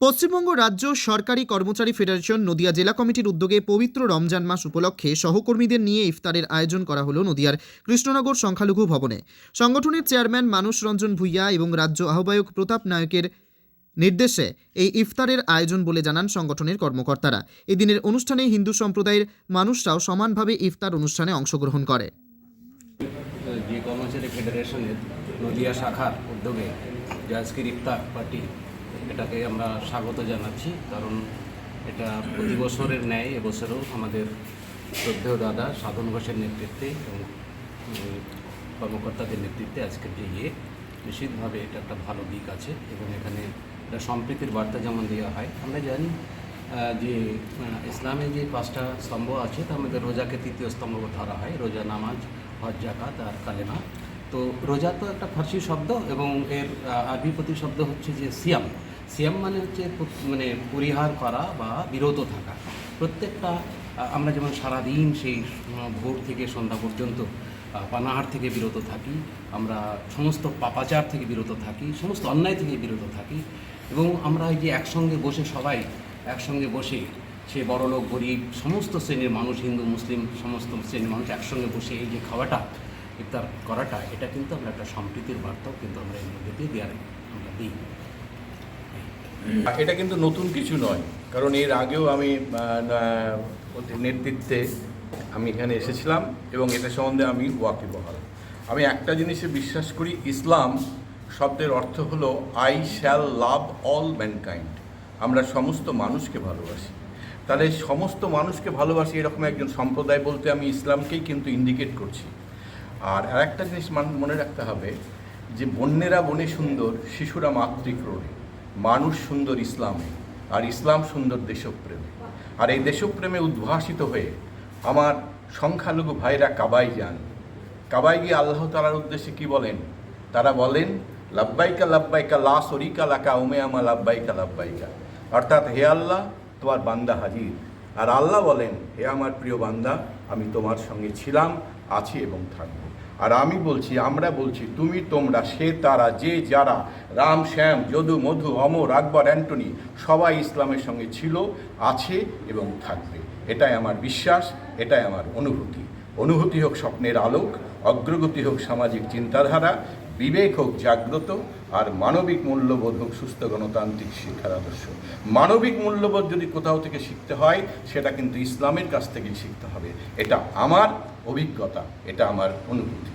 পশ্চিমবঙ্গ রাজ্য সরকারি কর্মচারী ফেডারেশন নদিয়া জেলা কমিটির উদ্যোগে পবিত্র রমজান মাস উপলক্ষে সহকর্মীদের নিয়ে ইফতারের আয়োজন করা হলো নদিয়ার কৃষ্ণনগর সংখ্যালঘু ভবনে। সংগঠনের চেয়ারম্যান মানুষ রঞ্জন ভূঁইয়া এবং রাজ্য আহ্বায়ক প্রতাপ নায়কের নির্দেশে এই ইফতারের আয়োজন বলে জানান সংগঠনের কর্মকর্তারা। এদিনের অনুষ্ঠানে হিন্দু সম্প্রদায়ের মানুষরাও সমানভাবে ইফতার অনুষ্ঠানে অংশগ্রহণ করে। যে কর্মচারী ফেডারেশনের নদিয়া শাখার উদ্যোগে যে আজকের ইফতার পার্টি এটাকে আমরা স্বাগত জানাচ্ছি, কারণ এটা প্রতি বছরের ন্যায়, এবছরও আমাদের শ্রদ্ধেয় দাদা সাধন ঘোষের নেতৃত্বে এবং কর্মকর্তাদের নেতৃত্বে আজকের যে ইয়ে নিশ্চিতভাবে এটা একটা ভালো দিক আছে এবং এখানে একটা সম্প্রীতির বার্তা যেমন দেওয়া হয়, আমরা জানি যে ইসলামে যে পাঁচটা স্তম্ভ আছে, তার মধ্যে রোজাকে তৃতীয় স্তম্ভ ধরা হয়, রোজা নামাজ, হজ জাকাত আর কালেমা। তো রোজা তো একটা ফার্সি শব্দ এবং এর আরবি প্রতিশব্দ হচ্ছে যে সিয়াম। সিয়াম মানে হচ্ছে মানে পরিহার করা বা বিরত থাকা। প্রত্যেকটা আমরা যেমন সারাদিন সেই ভোর থেকে সন্ধ্যা পর্যন্ত পানাহার থেকে বিরত থাকি, আমরা সমস্ত পাপাচার থেকে বিরত থাকি, সমস্ত অন্যায় থেকে বিরত থাকি এবং আমরা এই যে একসঙ্গে বসে সবাই, একসঙ্গে বসে সে বড়লোক, গরিব, সমস্ত শ্রেণির মানুষ, হিন্দু, মুসলিম, সমস্ত শ্রেণির মানুষ একসঙ্গে বসে এই যে খাওয়াটা, ইফতার করাটা, এটা কিন্তু আমরা একটা সম্প্রীতির বার্তাও কিন্তু আমরা এর মধ্যে দিয়ে দেওয়ার আমরা দিই। এটা কিন্তু নতুন কিছু নয়। কারণ এর আগেও আমি নেতৃত্বে আমি এখানে এসেছিলাম এবং এটা সম্বন্ধে আমি ওয়াকিবহাল। আমি একটা জিনিসে বিশ্বাস করি, ইসলাম শব্দের অর্থ হলো I shall love all mankind আমরা সমস্ত মানুষকে ভালোবাসি। তাহলে সমস্ত মানুষকে ভালোবাসি এরকম একজন সম্প্রদায় বলতে আমি ইসলামকেই কিন্তু ইন্ডিকেট করছি। আর আরেকটা জিনিস মান- মনে রাখতে হবে যে, বন্যেরা বনে সুন্দর, শিশুরা মাতৃক্রোড়ে মানুষ সুন্দর ইসলামে আর ইসলাম সুন্দর দেশপ্রেমে। আর এই দেশপ্রেমে উদ্ভাসিত হয়ে আমার সংখ্যালঘু ভাইরা কাবাই যান। কাবাই গিয়ে আল্লাহ তালার উদ্দেশ্যে কি বলেন? তারা বলেন, লাব্বাইকা লাব্বাইকা, লা সরিকা লাকা, উমে আমা লাব্বাইকা লাব্বাইকা। অর্থাৎ হে আল্লাহ, তোমার বান্দা হাজির। আর আল্লাহ বলেন, হে আমার প্রিয় বান্দা, আমি তোমার সঙ্গে ছিলাম, আছি এবং থাকব। আর আমি বলছি, আমরা বলছি, তুমি, তোমরা, সে, তারা, যে, যারা, রাম, শ্যাম, যদু, মধু, অমর, আকবর, অ্যান্টনি, সবাই ইসলামের সঙ্গে ছিল, আছে এবং থাকবে। এটাই আমার বিশ্বাস, এটাই আমার অনুভূতি। অনুভূতি হোক স্বপ্নের আলোক, অগ্রগতি হোক সামাজিক চিন্তাধারা, বিবেক হোক জাগ্রত, আর মানবিক মূল্যবোধ হোক সুস্থ গণতান্ত্রিক শিক্ষার আদর্শ। মানবিক মূল্যবোধ যদি কোথাও থেকে শিখতে হয়, সেটা কিন্তু ইসলামের কাছ থেকেই শিখতে হবে। এটা আমার অভিজ্ঞতা, এটা আমার অনুভূতি।